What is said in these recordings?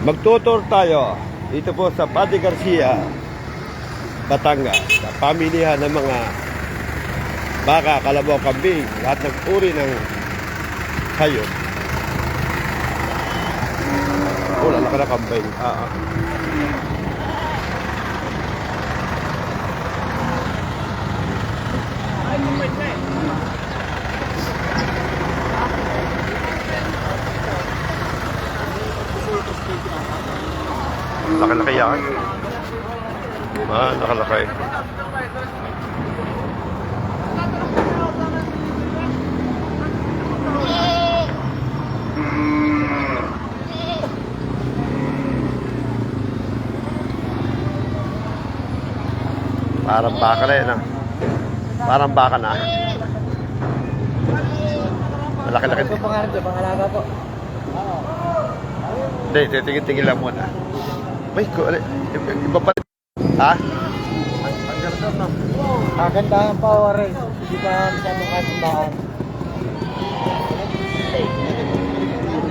Magtutur tayo dito po sa Padre Garcia, Batangas. Sa pamilihan ng mga baka, kalabaw, kambing, lahat ng uri ng hayop. Oh, lalaki na kambing. Ah, ah. Laki-laki yan. Ah, laki-laki. Parang baka na yan ah. Parang baka na. Malaki-laki. Ito pangarap dyan, pangalaga po. Hindi, titingin-tingin lang muna. May ano, iba pa. Ha? Ang, ang ganda? Kagandahan pa, Warren. Hindi pa masyadong kagandahan.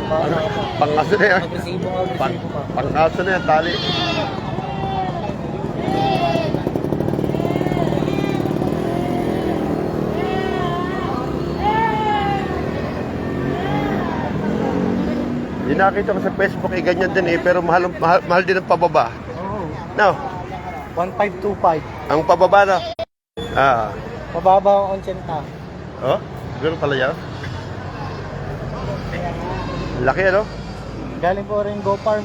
Ano? Pangaso na yan. Pa. pangaso na yan, tali. Nakita ko sa Facebook, eh, ganyan din eh, pero mahal, mahal, mahal din ang pababa. Oo. No, 1525. ang pababa na. Ah, Mababa ang 80. oh, ganoon pala yan. Laki ano? Galing po rin Go Farm.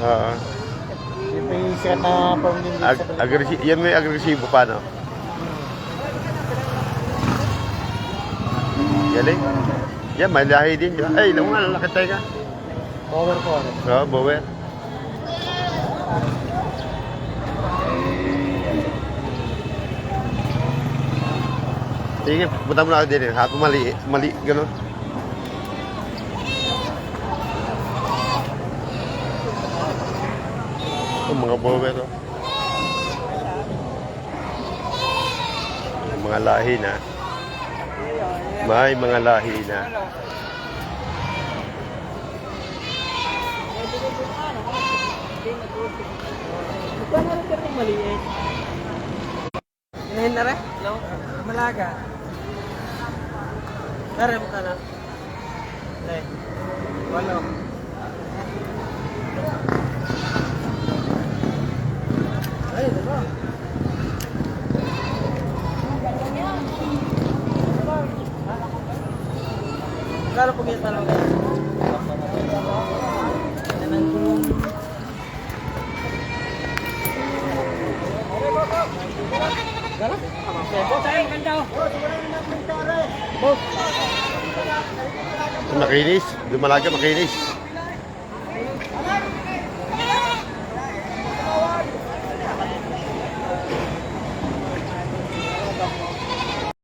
Ah, Yung may sikat na farm din dito ag sa agresi yan may agresibo pa, no? Galing. Yan, may lahi din. Ay, lang nga, laki tayo ka. Power po. Oo, bower. Sige, punta mo na ako din. Hato mali, mali, gano'n. Ang mga bower, oh. Ang mga lahi na. May mga lahi na. Inahin na rin? No. Malaga. Tara mo ka na. Hindi. Walo. Ay, diba? Kala po kita lang Boss. Makinis. Dumalaga, makinis.